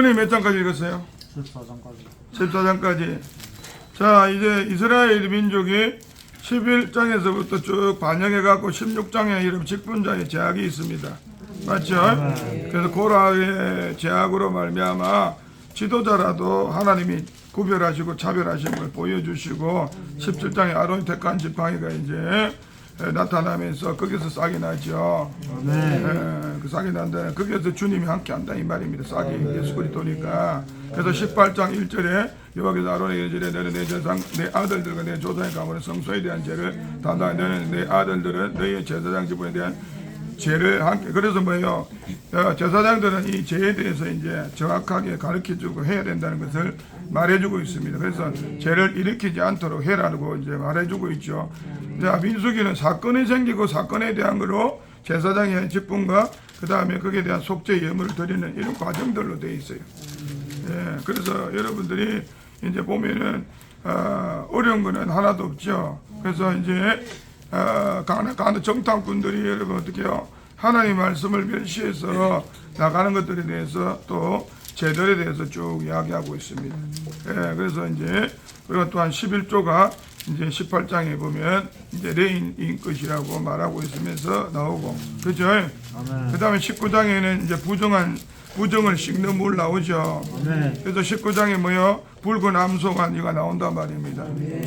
군이 몇 장까지 읽었어요? 14장까지. 14장까지. 자, 이제 이스라엘 민족이 11장에서부터 쭉 반영해 갖고 16장에 이름 직분자의 제약이 있습니다. 맞죠? 그래서 고라의 제약으로 말미암아 지도자라도 하나님이 구별하시고 차별하신 걸 보여주시고 17장에 아론이 택한 지팡이가 이제 에, 나타나면서 거기서 싹이 나죠. 예, 그 싹이 난다는 거기에서 주님이 함께 한다 이 말입니다. 싹이 예수 그리스도니까. 그래서 18장 1절에 여호와께서 아론에게 이르되 너는 내 제상 내 아들들과 내 조상의 가문의 성소에 대한 죄를 담당 너는 내 아들들은 너희의 제사장 지분에 대한 죄를 함께 그래서 뭐예요? 어, 제사장들은 이 죄에 대해서 이제 정확하게 가르쳐 주고 해야 된다는 것을 말해주고 있습니다. 그래서 죄를 일으키지 않도록 해라고 이제 말해주고 있죠. 자 민수기는 사건이 생기고 사건에 대한 거로 제사장의 직분과 그 다음에 거기에 대한 속죄 예물을 드리는 이런 과정들로 되어 있어요. 예, 그래서 여러분들이 이제 보면은 어, 어려운 거는 하나도 없죠. 그래서 이제 어, 가나 가나 정탐꾼들이 여러분 어떻게요? 하나님 말씀을 멸시해서 나가는 것들에 대해서 또 제들에 대해서 쭉 이야기하고 있습니다. 예, 그래서 이제 그리고 또한 11조가 이제 18장에 보면 이제 레인인 것이라고 말하고 있으면서 나오고 그죠? 그 다음에 19장에는 이제 부정한 부정을 씻는 물 나오죠. 네. 그래서 19장에 뭐요? 붉은 암소가 이가 나온단 말입니다.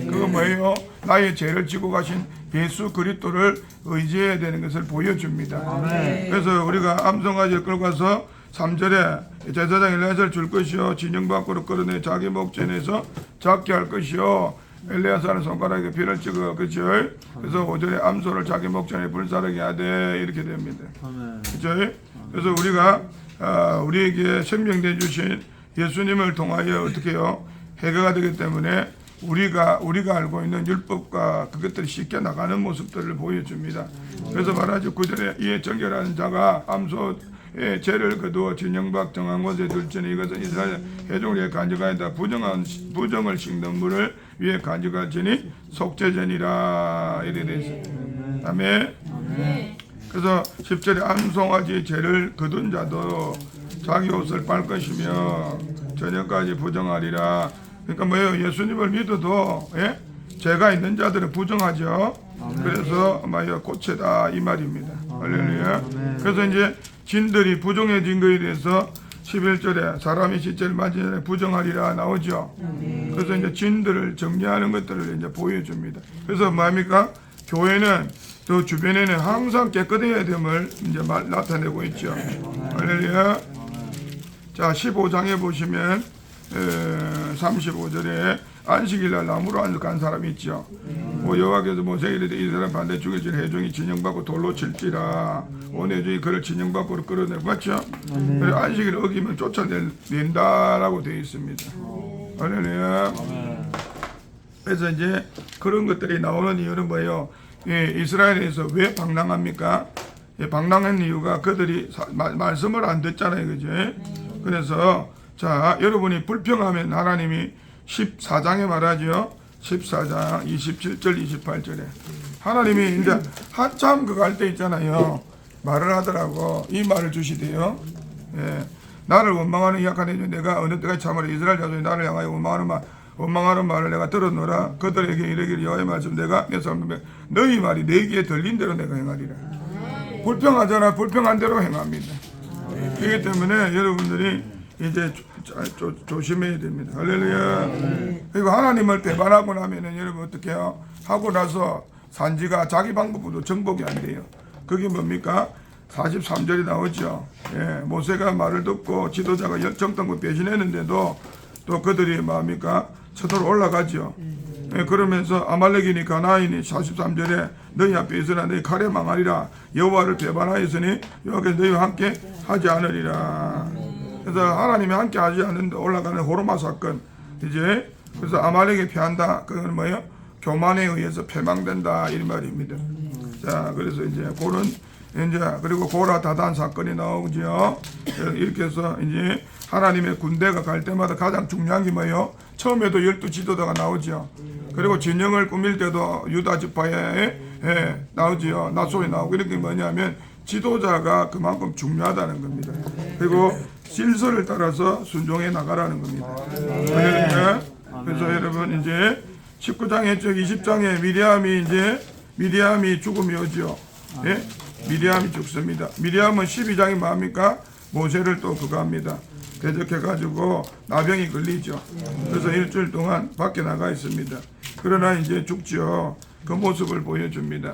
그거 뭐예요? 나의 죄를 지고 가신 예수 그리스도를 의지해야 되는 것을 보여줍니다. 그래서 우리가 암송아지를 끌고 가서 3절에 제사장 엘리야사를 줄 것이요 진영 밖으로 끌어내 자기 목전에서 잡게 할 것이요 엘리야사는 손가락에 피를 찍어 그죠? 그래서 5절에 암소를 자기 목전에 불사르게 하되 이렇게 됩니다. 그죠? 그래서 우리가 아, 우리에게 생명대 주신 예수님을 통하여 어떻게요? 해결가 되기 때문에 우리가 우리가 알고 있는 율법과 그것들이 쉽게 나가는 모습들을 보여줍니다. 그래서 말하죠 구절에 이에 정결하는 자가 암소 의 죄를 거두어 진영박 정한 곳에 둘지니 이것은 이스라엘 위해 간직하였다. 부정한 부정을 씻는 물을 위해 간직할지니 속죄전이라 이래 돼 있습니다. 아멘. 그래서 10절에 암송아지 죄를 거둔 자도 자기 옷을 빨 것이며 저녁까지 부정하리라. 그러니까 뭐예요? 예수님을 믿어도 예? 죄가 있는 자들은 부정하죠. 그래서 뭐예요? 고체다 이 말입니다. 할렐루야. 그래서 이제 진들이 부정해진 거에 대해서 11절에 사람이 시체를 만지기 전에 부정하리라 나오죠. 그래서 이제 진들을 정리하는 것들을 이제 보여줍니다. 그래서 뭡니까? 교회는 또 주변에는 항상 깨끗해야 됨을 이제 말, 나타내고 있죠. 할렐루야. 자, 15장에 보시면 에, 35절에 안식일날 나무로 안식한 사람이 있죠. 뭐 여호와께서 모세에게 이 사람 반대 죽여질 해종이 진영받고 돌로 칠지라 온 해종이 그를 진영 밖으로 끌어내고 맞죠? 그래서 안식일 어기면 쫓아낸다라고 되어 있습니다. 할렐루야. 그래서 이제 그런 것들이 나오는 이유는 뭐예요? 예, 이스라엘에서 왜 방랑합니까? 예, 방랑한 이유가 그들이 사- 마- 말씀을 안 듣잖아요, 그죠? 그래서 자 여러분이 불평하면 하나님이 14장에 말하죠. 14장 27절 28절에. 하나님이 이제 한참 그거 할 때 있잖아요. 말을 하더라고. 이 말을 주시대요. 예, 나를 원망하는 약한 해주 내가 어느 때까지 참으라. 이스라엘 자손이 나를 향하여 원망하는 말 원망하는 말을 내가 들었노라. 그들에게 이르기를 여호와의 말씀 내가 내 사람들 너희 말이 내 귀에 들린 대로 내가 행하리라. 불평하잖아. 불평한 대로 행합니다. 그렇기 때문에 여러분들이 이제 조, 조, 조 심해야 됩니다 할렐루야 그리고 하나님을 배반하고 나면은 여러분 어떻게 해요 하고 나서 산지가 자기 방법으로 정복이 안 돼요 그게 뭡니까 43절이 나오죠. 예, 모세가 말을 듣고 지도자가 정탐꾼 배신했는데도 또 그들이 뭡니까 서도로 올라가죠. 예, 그러면서 아말렉이니 가나인이 43절에 너희 앞에 있으나 너희 칼에 망하리라 여호와를 배반하였으니 여호와께서 너희와 함께 하지 않으리라. 그래서 하나님이 함께 하지 않는데 올라가는 호르마 사건 이제 그래서 아말렉이 패한다. 그건 뭐예요? 교만에 의해서 패망된다 이 말입니다. 자 그래서 이제 그런 이제 그리고 고라 다단 사건이 나오죠. 이렇게 해서 이제 하나님의 군대가 갈 때마다 가장 중요한 게 뭐예요? 처음에도 열두 지도자가 나오죠. 그리고 진영을 꾸밀 때도 유다 지파에 예, 나오지요. 나소에 나오고 이렇게 뭐냐면 지도자가 그만큼 중요하다는 겁니다. 그리고 질서를 따라서 순종해 나가라는 겁니다. 할렐루야. 그래서 여러분 이제 19장 했죠. 20장에 미리암이 이제 미리암이 죽음이 오죠. 예? 미리암이 죽습니다. 미리암은 12장이 뭡니까? 모세를 또 그거 합니다. 대적해가지고 나병이 걸리죠. 그래서 일주일 동안 밖에 나가 있습니다. 그러나 이제 죽죠. 그 모습을 보여줍니다.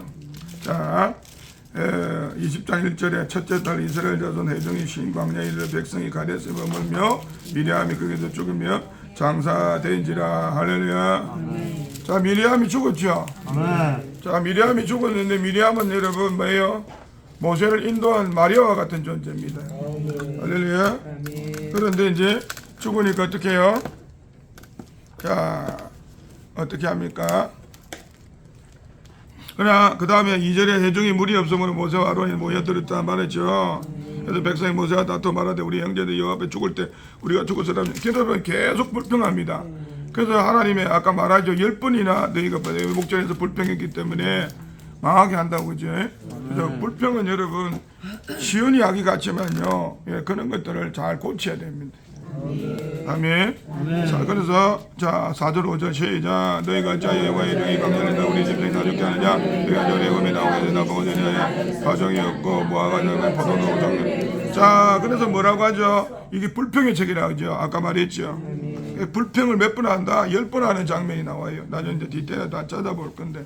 자, 에, 20장 1절에 첫째 달 이스라엘 자손 회중이 신 광야에 이르러 백성이 가데스에 머물며 미리암이 거기서 죽으며 장사된지라 할렐루야. 자 미리암이 죽었죠. 아멘. 자 미리암이 죽었는데 미리암은 여러분 뭐예요? 모세를 인도한 마리아와 같은 존재입니다. 할렐루야. 그런데 이제 죽으니까 어떻게 해요? 자 어떻게 합니까? 그러나 그 다음에 2절에 회중이 물이 없으므로 모세와 아론이 모여들었다 말했죠. 그래서 백성이 모세와 다투 말하되 우리 형제들 여호와 앞에 죽을 때 우리가 죽었으라면 기도는 계속 불평합니다. 그래서 하나님의 아까 말하죠. 열 번이나 너희가 뭐 목전에서 불평했기 때문에 망하게 한다고 그죠. 그래서 불평은 여러분 쉬운 이야기 같지만요. 예, 그런 것들을 잘 고쳐야 됩니다. 아멘. 자, 그래서 자 4절 5절 시작. 너희가 자의 여호와의 이름이 강렬하다 우리 집중 다 죽게 하느냐? 너희가 너희 검에 나오게 되나 보거든요 가정이 없고 모아가 너는 포도도 장자 그래서 뭐라고 하죠? 이게 불평의 책이라 하죠. 아까 말했죠. 불평을 몇 번 한다? 열 번 하는 장면이 나와요. 나중에 이제 뒤태에 다 찾아볼 건데.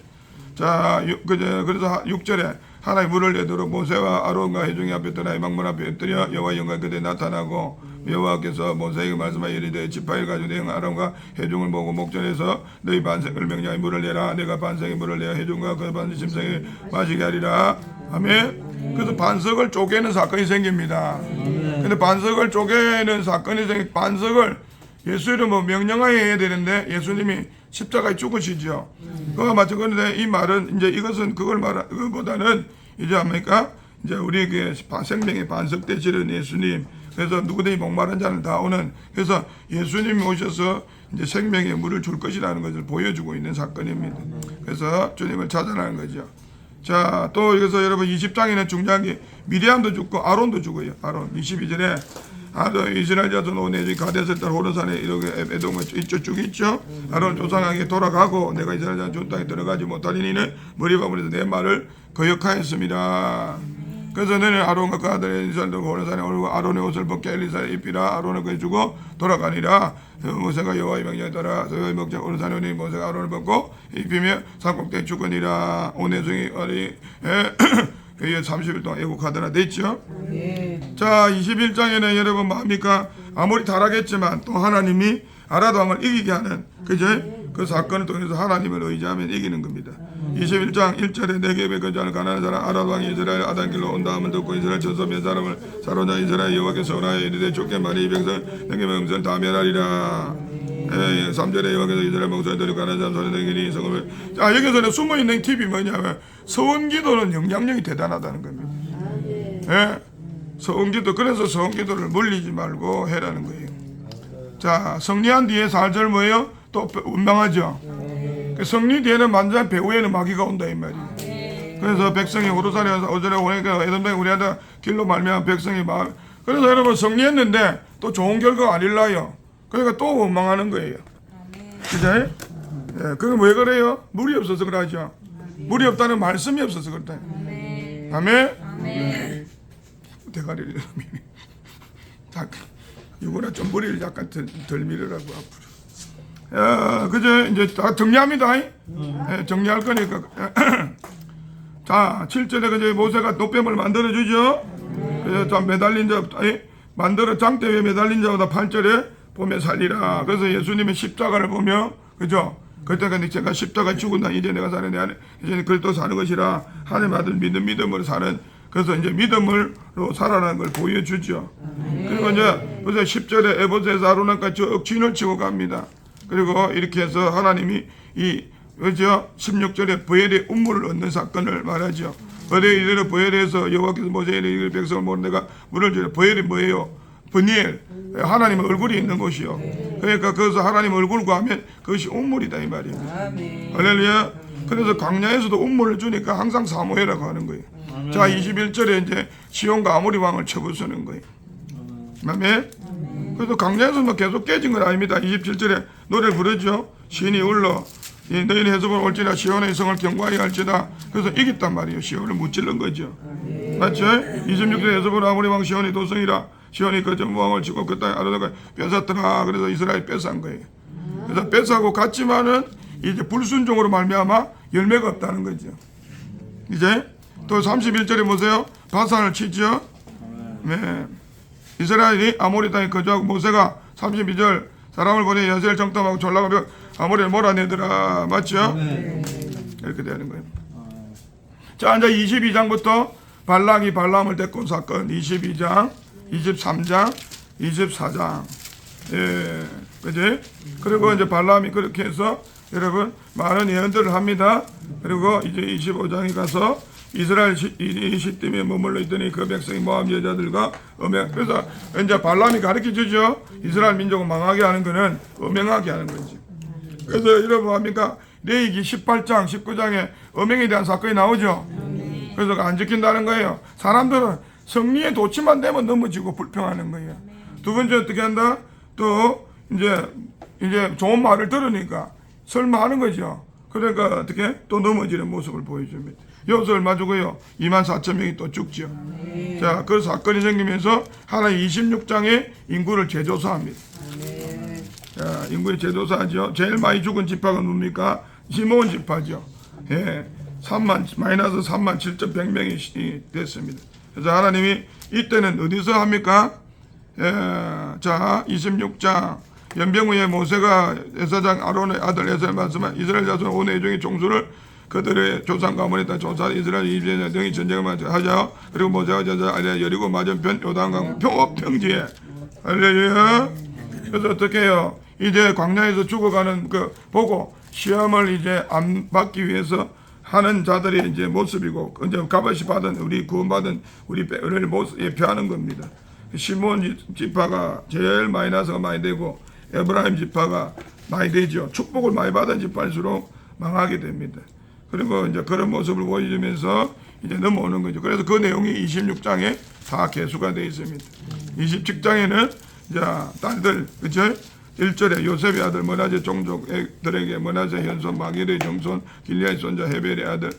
자, 유- 그저 그래서 6절에 하나님 물을 내도록 모세와 아론과 회중이 앞에 떠나 망문 앞에 엎드려 여호와 영광 그대 나타나고 여호와께서 모세에게 말씀하여 이르되 지파일 가지고 내형 아론과 회중을 보고 목전에서 너희 반생을 명령하여 물을 내라 내가 반생의 물을 내어 회중과 그 반생 심성에 마시게 하리라 아멘 그래서 반석을 쪼개는 사건이 생깁니다 근데 반석을 쪼개는 사건이 생 반석을 예수 이름으로 명령하여 해야 되는데 예수님이 십자가에 죽으시죠. 그와 마찬가지인데 이 말은 이제 이것은 그걸 말하 그보다는 이제 합니까? 이제 우리에게 반- 생명의 반석 되시는 예수님. 그래서 누구든지 목마른 자는 다 오는. 그래서 예수님이 오셔서 이제 생명의 물을 줄 것이라는 것을 보여주고 있는 사건입니다. 그래서 주님을 찾아나는 거죠. 자, 또 여기서 여러분 20장에는 중요한 게 미리암도 죽고 아론도 죽어요. 아론 22절에 아도 이스라엘 자손 오네 가데스 딸 호르산에 이렇게 에돔을 이쪽 쭉 있죠. 아론 조상에게 돌아가고 내가 이스라엘 자손 준 땅에 들어가지 못하리니는 머리밥으로서 내 말을 거역하였습니다. 그래서 너는 아론과 그 아들의 이스라엘도 호르산에 오르고 아론의 옷을 벗게 엘리사에 입히라. 아론을 그에 주고 돌아가니라. 모세가 여호와의 명령에 따라 여호와의 목자 호르산에 오니 모세가 아론을 벗고 입히며 산꼭대기 죽으니라. 오네중이 어리 그의 30일 동안 애국하더라. 됐죠? 자 21장에는 여러분 뭡니까? 아무리 타락했지만 또 하나님이 아라도 왕을 이기게 하는 그제? 그 사건을 통해서 하나님을 의지하면 이기는 겁니다 21장 1절에 내게에 거주하는 가난한 사람 아라도 왕이 이스라엘 아단길로 온 다음을 듣고 이스라엘 몇 사람을 사로잡아 이스라엘 여호와께서 오라에 이르되 쫓게 말이 백성 내게 명선 다 멸하리라 예, 예, 3절에 여호와께서 이스라엘 목사들이 가난한 사람 소리 내기니 성을 자 여기서는 숨어있는 팁이 뭐냐면 서원기도는 영향력이 대단하다는 겁니다 예? 서원기도 그래서 서원기도를 물리지 말고 해라는 거예요. 자 성리한 뒤에 4절 뭐예요? 또 운명하죠. 그 성리 뒤에는 만장 배후에는 마귀가 온다 이 말이에요. 그래서 백성이 호루산에 오전에 오니까 에돔당에 우리한테 길로 말미암아 백성이 마음 그래서 여러분 성리했는데 또 좋은 결과가 아닐라요. 그러니까 또 원망하는 거예요. 그죠? 예, 그건 왜 그래요? 물이 없어서 그러죠. 물이 없다는 말씀이 없어서 그렇다. 아멘. 대가리를 밀. 자, 이거나 좀 머리를 약간 덜, 덜 밀으라고 앞으로. 야, 그죠? 이제 다 정리합니다. 예, 정리할 거니까. 자, 7절에 그저 모세가 노뱀을 만들어 주죠. 그래서 자, 매달린 자, 만들어 장대 위에 매달린 자보다 8절에 보면 살리라. 그래서 예수님의 십자가를 보며, 그죠? 그때가 제가 십자가 죽은다 이제 내가 사는 내 안에 이제 그리스도 사는 것이라 하나님 아들 믿음 믿음으로 사는 그래서 이제 믿음으로 살아나는 걸 보여주죠. 그리고 이제 그래서 10절에 에보스에서 아로나까지 쭉 진을 치고 갑니다. 그리고 이렇게 해서 하나님이 이 그죠? 16절에 부엘의 운물을 얻는 사건을 말하죠. 어제 이르러 부엘에서 여호와께서 모세에게 이르 백성을 모르는 내가 물을 주려 부엘이 뭐예요? 브니엘 하나님의 얼굴이 있는 곳이요. 그러니까 거기서 하나님 얼굴 구하면 그것이 운물이다 이 말이에요. 할렐루야. 그래서 광야에서도 운물을 주니까 항상 사모해라고 하는 거예요. 자 21절에 이제 시온과 아모리 왕을 쳐부수는 거예요. 아멘. 그래서 강자에서 뭐 계속 깨진 건 아닙니다. 27절에 노래 부르죠. 신이 울러 이 너희는 해석을 올지라 시온의 성을 경고하여 할지다. 그래서 이겼단 말이에요. 시온을 무찔른 거죠. 맞죠? 26절에 해석을 아무리 왕 시온이 도성이라 시온이 그 전무왕을 치고 그 땅에 아르다가 뺏었더라. 그래서 이스라엘 뺏은 거예요. 그래서 뺏하고 갔지만은 이제 불순종으로 말미암아 열매가 없다는 거죠. 이제 또 31절에 보세요. 바산을 치죠. 네. 이스라엘이 아모리 땅에 거주하고 모세가 32절 사람을 보내 연세를 정탐하고 졸라가며 아모리를 몰아내더라. 맞죠? 이렇게 되는 거예요. 자, 이제 22장부터 발락이 발람을 데리고 온 사건 22장, 23장, 24장. 예, 그지? 그리고 이제 발람이 그렇게 해서 여러분 많은 예언들을 합니다. 그리고 이제 25장에 가서 이스라엘 시- 이 시팀에 머물러 있더니 그 백성이 모함 여자들과 음행 그래서 이제 발람이 가르쳐 주죠. 이스라엘 민족을 망하게 하는 거는 음행하게 하는 거지. 그래서 여러분 뭡니까? 레이기 18장, 19장에 음행에 대한 사건이 나오죠. 그래서 안 지킨다는 거예요. 사람들은 성리의 도치만 되면 넘어지고 불평하는 거예요. 두 번째 어떻게 한다? 또 이제 이제 좋은 말을 들으니까 설마 하는 거죠. 그러니까 어떻게 또 넘어지는 모습을 보여줍니다. 여기서 얼마 주고요? 2만 4천 명이 또 죽죠. 자, 그 사건이 생기면서 하나님 26장에 인구를 재조사합니다. 자, 인구의 재조사하죠. 제일 많이 죽은 지파가 뭡니까? 시몬 지파죠. 예. 3만 마이너스 3만 7,100명이 됐습니다. 그래서 하나님이 이때는 어디서 합니까? 예. 자, 26장 연병 후에 모세가 에사장 아론의 아들 에사를 말씀한 이스라엘 자손 온 회중의 종수를 그들의 조상 가문에다 조사 이스라엘 이집트 등이 전쟁을 하자 그리고 모세가 저자 아래 여리고 맞은편 요단강 평업 평지에 할렐루야 그래서 어떻게 해요 이제 광야에서 죽어가는 그 보고 시험을 이제 안 받기 위해서 하는 자들의 이제 모습이고 이제 값없이 받은 우리 구원받은 우리 배를 모습에 표하는 겁니다. 시몬 지파가 제일 마이너스가 많이 되고 에브라임 지파가 많이 되죠. 축복을 많이 받은 지파일수록 망하게 됩니다. 그리고 이제 그런 모습을 보여주면서 이제 넘어오는 거죠. 그래서 그 내용이 26장에 다 개수가 되어 있습니다. 27장에는 자 딸들 그죠? 1절에 요셉의 아들 머나제 종족들에게 머나제 현손 마길의 정손 길리아의 손자 헤벨의 아들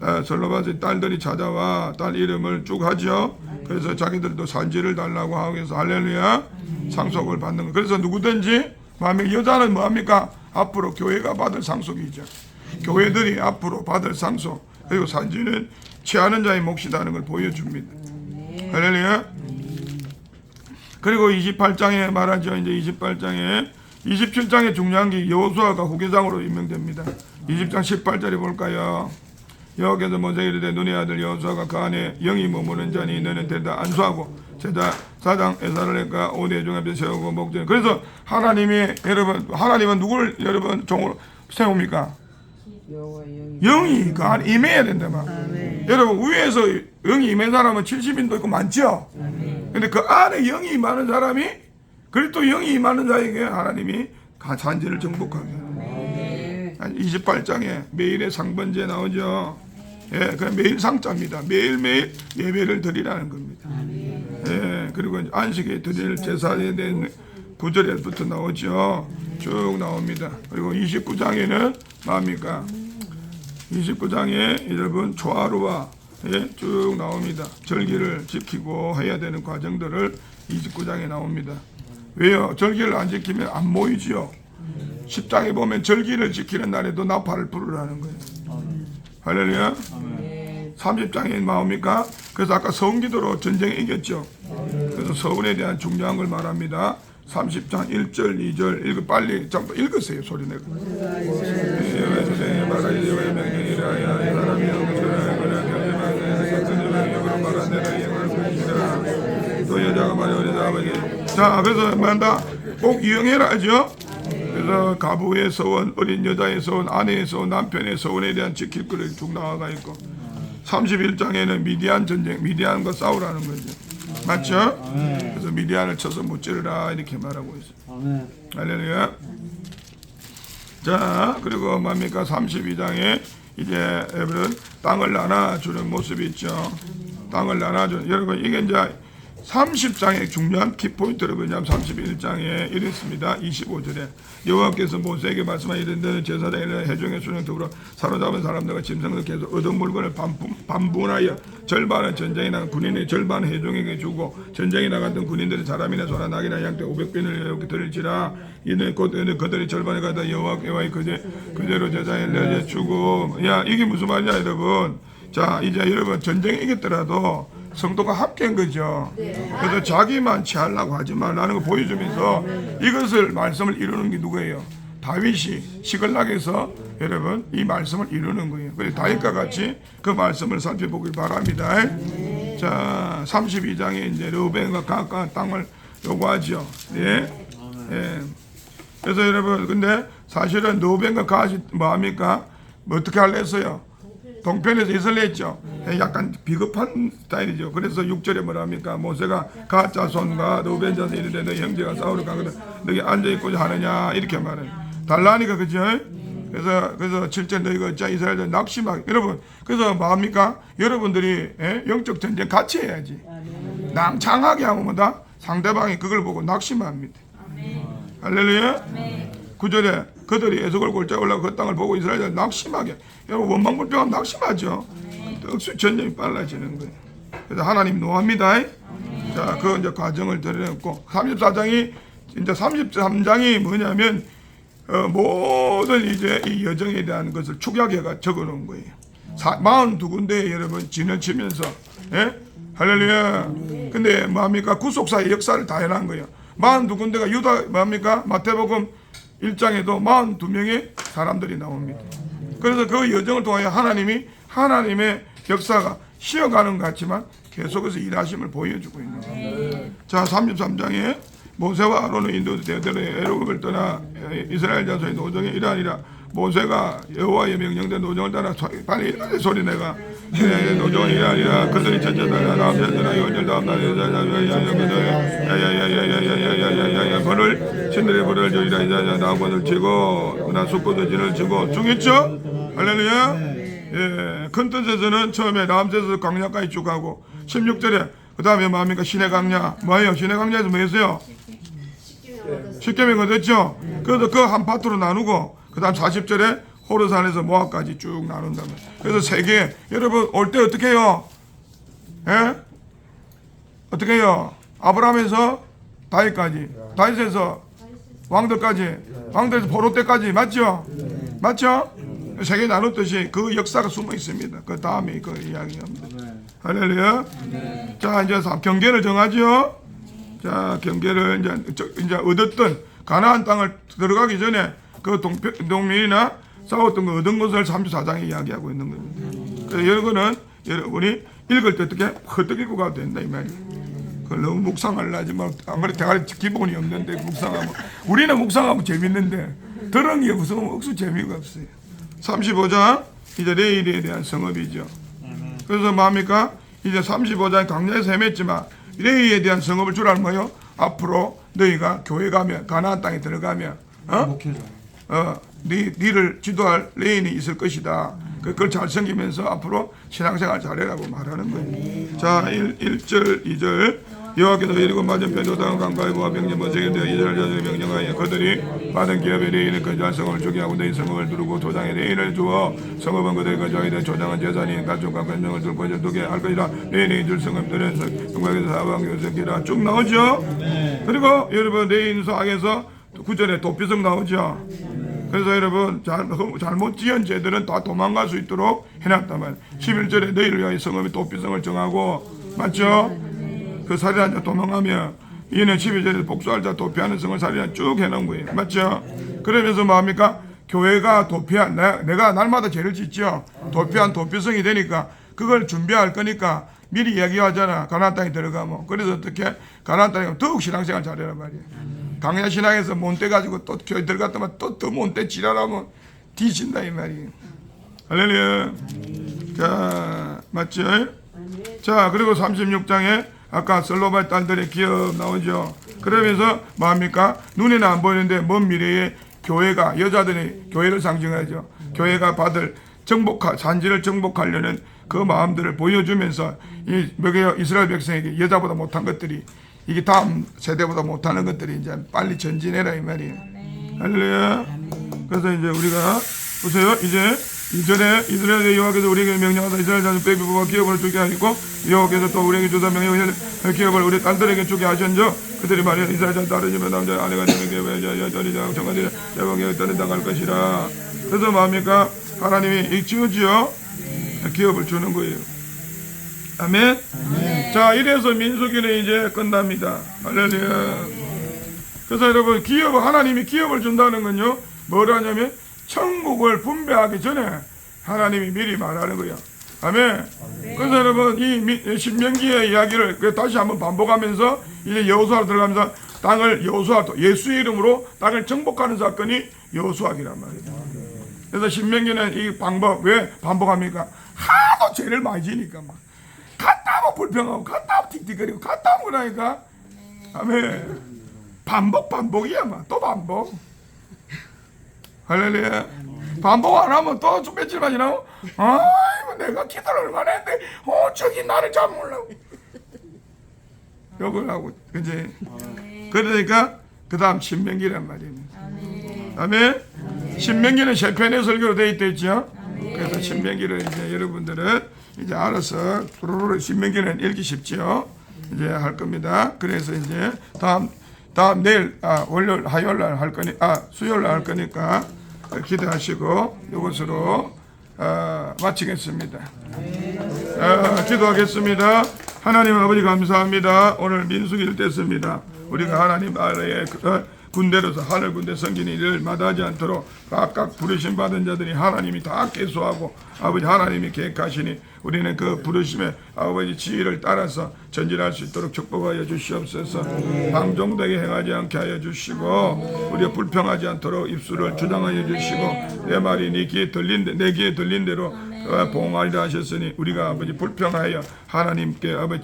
아, 설로바의 딸들이 찾아와 딸 이름을 쭉 하죠. 그래서 자기들도 산지를 달라고 하고 해서 할렐루야 상속을 받는 거. 그래서 누구든지 마음에 여자는 뭐합니까? 앞으로 교회가 받을 상속이죠. 교회들이 앞으로 받을 상속 그리고 산지는 취하는 자의 몫이라는 걸 보여줍니다. 할렐루야. 그리고 28장에 말하죠. 이제 28장에 27장에 중요한 게 여호수아가 후계장으로 임명됩니다. 20장 18절에 볼까요? 여호께서 모세에게 이르되 눈의 아들 여호수아가 그 안에 영이 머무는 자니 너는 대다 안수하고 제자 사장 에사를레가 오대 중 앞에 세우고 목전 그래서 하나님이 여러분 하나님은 누굴 여러분 종으로 세웁니까? 영이 그 안에 임해야 된다 말. 여러분 위에서 영이 임한 사람은 70인도 있고 많죠. 근데 그 안에 영이 임하는 사람이 그리고 또 영이 임하는 자에게 하나님이 잔지를 정복하게. 네. 28장에 매일의 상번제 나오죠. 예, 그 매일 상자입니다. 매일 매일 예배를 드리라는 겁니다. 예, 그리고 안식에 드릴 제사에 대한 구절에부터 나오죠. 쭉 나옵니다. 그리고 29장에는 뭡니까? 29장에 여러분 조화로와 예, 쭉 나옵니다. 절기를 지키고 해야 되는 과정들을 29장에 나옵니다. 왜요? 절기를 안 지키면 안 모이지요. 10장에 보면 절기를 지키는 날에도 나팔을 부르라는 거예요. 할렐루야. 30장에 나옵니까? 그래서 아까 성기도로 전쟁에 이겼죠. 그래서 서운에 대한 중요한 걸 말합니다. 30장 1절, 2절 읽어 빨리 전부 읽으세요 소리 내고. 자 그래서 뭐한다. 꼭 이용해라 하죠? 그래서 가부의 서원 어린 여자의 서원 아내의 서원 남편의 서원에 대한 지킬 거를 쭉 나와가 있고 31장에는 미디안 전쟁 미디안과 싸우라는 거죠 맞죠? 그래서 미디안을 쳐서 무찌르라 이렇게 말하고 있어요 아멘. 할렐루야. 자, 그리고 뭡니까? 32장에 이제 여러분 땅을 나눠주는 모습이 있죠. 땅을 나눠주는 여러분 이게 이제 30장의 중요한 키포인트를 뭐냐면 31장에 이랬습니다. 25절에. 여호와께서 모세에게 말씀하시되 너는 제사장이라 해종의 수령 더불어 사로잡은 사람들과 짐승을 계속 얻은 물건을 반분, 반분 하여 절반은 전쟁에 나간 군인의 절반은 해종에게 주고 전쟁에 나갔던 군인들의 사람이나 소나 낙이나 양떼 500빈을 이렇게 드릴지라. 이는 곧 그들이 절반에 가다 여호와 여호와의 그제 그대로 내게 주고. 야 이게 무슨 말이냐 여러분? 자 이제 여러분 전쟁에 이겼더라도 성도가 합계한 거죠. 그래서 자기만 취하려고 하지 말라는 거 보여주면서 이것을 말씀을 이루는 게 누구예요? 다윗이 시글락에서 여러분 이 말씀을 이루는 거예요. 그래서 다윗과 같이 그 말씀을 살펴보길 바랍니다. 자, 32장에 이제 르벤과 가까운 땅을 요구하죠. 예. 예. 그래서 여러분 근데 사실은 노벤과 가시 뭐합니까? 뭐 어떻게 할래 했어요? 동편에서 이슬했죠. 약간 비겁한 스타일이죠. 그래서 6절에 뭐라 합니까? 모세가 가짜 손과 노벤 자손 이르되 너 형제가 싸우러 가거든 너희 앉아 있고자 하느냐 이렇게 말해. 달라니까 그죠? 그래서 그래서 7절 너희가 어찌 이스라엘들 낙심하게 여러분 그래서 뭐합니까? 여러분들이 예? 영적 전쟁 같이 해야지. 낭창하게 하면 뭐다? 상대방이 그걸 보고 낙심합니다. 할렐루야. 구절에 그들이 에서골 골짜 올라가 그 땅을 보고 이스라엘 낙심하게 여러분 원망불평하면 낙심하죠. 억수 전쟁이 빨라지는 거예요. 그래서 하나님 노합니다. 자, 그 이제 과정을 드러냈고 34장이 이제 33장이 뭐냐면 어, 모든 이제 이 여정에 대한 것을 축약해가 적어놓은 거예요. 사, 42군데 여러분 진을 치면서 예? 할렐루야. 근데 뭡니까 구속사의 역사를 다 해놓은 거예요. 42군데가 유다 뭡니까 마태복음 1장에도 42명의 사람들이 나옵니다. 그래서 그 여정을 통하여 하나님이 하나님의 역사가 쉬어가는 것 같지만 계속해서 일하심을 보여주고 있는 거예요. 자, 33장에 모세와 아론의 인도 대대로 애굽을 떠나 이스라엘 자손의 노정에 일하니라 모세가 여호와의 명령된 노정을 따라 소- 빨리 일하는 소리 내가 예, 일하니라 그들이 첫째 날 열절 다음 날 열절 야야야야야야야야야야야야야야 벌을 신들의 벌을 저리라 이자야 나무를 치고 나 숫고도 진을 치고 중했죠 할렐루야 예, 큰 뜻에서는 처음에 남세에서 광야까지 쭉 가고 16절에 그 다음에 뭡니까 신의 강야 뭐예요 신의 강야에서 뭐 했어요 십계명 얻었죠 그래서 그 한 파트로 나누고 그 다음 40절에 호르산에서 모압까지 쭉 나눈다면. 그래서 세계 여러분 올 때 어떻게 해요? 예? 어떻게 해요? 아브라함에서 다윗까지 다윗에서 왕들까지 왕들에서 포로 때까지 맞죠? 맞죠? 세계 나눴듯이 그 역사가 숨어 있습니다. 그 다음에 그 이야기합니다. 할렐루야. 자 이제 삼- 경계를 정하죠? 자 경계를 이제 저- 이제 얻었던 가나안 땅을 들어가기 전에 그 동편, 동민이나 싸웠던 거 얻은 것을 34장에 이야기하고 있는 겁니다. 그래서 여러분은 여러분이 읽을 때 어떻게 헛떡 읽고 가도 된다 이 말이에요. 그 너무 묵상하려 하지 마. 아무리 대가리 기본이 없는데 묵상하면 우리는 묵상하면 재밌는데 들은 게 무슨 억수 재미가 없어요. 35장 이제 레일에 대한 성업이죠. 그래서 뭡니까? 이제 35장 강야에서 헤맸지만 레이에 대한 성업을 주라는 거요. 앞으로 너희가 교회 가면 가나안 땅에 들어가면 어? 어, 네, 니를 지도할 레인이 있을 것이다. 그- 그걸 잘 섬기면서 앞으로 신앙생활 잘해라고 말하는 거예요. 자, 1, 1절, 2절. 여호와께서 이르고 맞은편 조당 강가의 보아 병전 번성에 되어 이스라엘 자손의 명령하여 그들이 받은 기업의 레인을 거주한 성을 주게 하고 너희 성을 두르고 조장의 레인을 주어 성읍은 그들이 거주하게 된 조장은 재산이 가족과 건정을 들고 두게 할 것이라 레인이 줄 성읍들은 성곽에서 사방 요새기라 쭉 나오죠. 그리고 여러분 레인 소학에서 구절에 도피성 나오죠. 그래서 여러분 잘, 잘못 지은 죄들은 다 도망갈 수 있도록 해놨단 말이에요. 11절에 너희를 위하여 성읍의 도피성을 정하고 맞죠? 그 살인한 자 도망하며 이는 12절에 복수할 자 도피하는 성을 살인한 쭉 해놓은 거예요. 맞죠? 그러면서 뭐합니까? 교회가 도피한 내, 내가 날마다 죄를 짓죠. 도피한 도피성이 되니까 그걸 준비할 거니까 미리 얘기하잖아. 가나안 땅에 들어가면. 그래서 어떻게 가나안 땅에 더욱 신앙생활 잘해란 말이에요. 강야 신앙에서 몬때 가지고 또 교회 들어갔다면 또더 몬때 지랄하면 뒤진다 이 말이에요. 할렐루야. 자, 맞죠? 자, 그리고 36장에 아까 슬로바의 딸들의 기업 나오죠. 그러면서 뭐합니까? 눈에는 안 보이는데 먼 미래에 교회가 여자들이 교회를 상징하죠. 교회가 받을 정복하 산지를 정복하려는 그 마음들을 보여주면서 이 이스라엘 백성에게 여자보다 못한 것들이 이게 다음 세대보다 못하는 것들이 이제 빨리 전진해라 이 말이에요. 할렐루야. 그래서 이제 우리가 보세요. 이제 이전에 이스라엘의 여호와께서 우리에게 명령하사 이스라엘 자손 빼기 뽑아 기업을 주게 하시고 여호와께서 또 우리에게 주사 명령하신 기업을 우리 딸들에게 주게 하셨죠. 그들이 말이야 이스라엘 자손 딸이지만 남자 아내가 되는 기업에 여자리자 정하지 대방에 떠는 당할 것이라. 그래서 뭡니까 하나님이 익지어지어 기업을 주는 거예요. 아멘. 자 이래서 민수기는 이제 끝납니다. 할렐루야. 그래서 여러분 기업 하나님이 기업을 준다는 건요 뭐라 하냐면 천국을 분배하기 전에 하나님이 미리 말하는 거야. 아멘. 그래서 여러분 이 미- 신명기의 이야기를 그 다시 한번 반복하면서 이제 여호수아로 들어가면서 땅을 여호수아 또 예수의 이름으로 땅을 정복하는 사건이 여호수아기란 말이에요. 그래서 신명기는 이 방법 왜 반복합니까? 하도 죄를 많이 지니까 막 하면 불평하고 갔다 하면 틱틱거리고 갔다 하면 그러니까. 아멘. 반복 반복이야 막또 반복. 할렐루야. 반복 안 하면 또좀 며칠만 지나면 아이고 내가 기도를 얼마나 했는데 어 저기 나를 잘 몰라고. 욕을 하고 그지? 그러니까 그 다음 신명기란 말입니다 아멘. 신명기는 세 편의 설교로 되어 있죠? 그래서 신명기를 이제 여러분들은 이제 알아서 뚜루루루 신명기는 읽기 쉽죠 이제 할 겁니다 그래서 이제 다음 다음 내일 아 월요일 화요일 날 할 거니 아 수요일 날 할 거니까 기대하시고 이것으로 아, 마치겠습니다. 아, 기도하겠습니다. 하나님 아버지 감사합니다. 오늘 민수기를 뗐습니다. 우리가 하나님 아래에 그, 어, 군대로서 하늘 군대 성기는 일을 마다하지 않도록 각각 부르심 받은 자들이 하나님이 다 계수하고 아버지 하나님이 계획하시니 우리는 그 부르심의 아버지 지위를 따라서 전진할 수 있도록 축복하여 주시옵소서. 방종되게 행하지 않게 하여 주시고 우리가 불평하지 않도록 입술을 주장하여 주시고 내 말이 네 귀에 들린 대- 내 귀에 들린 대로 어, 봉하리라 하셨으니 우리가 아버지 불평하여 하나님께 아버지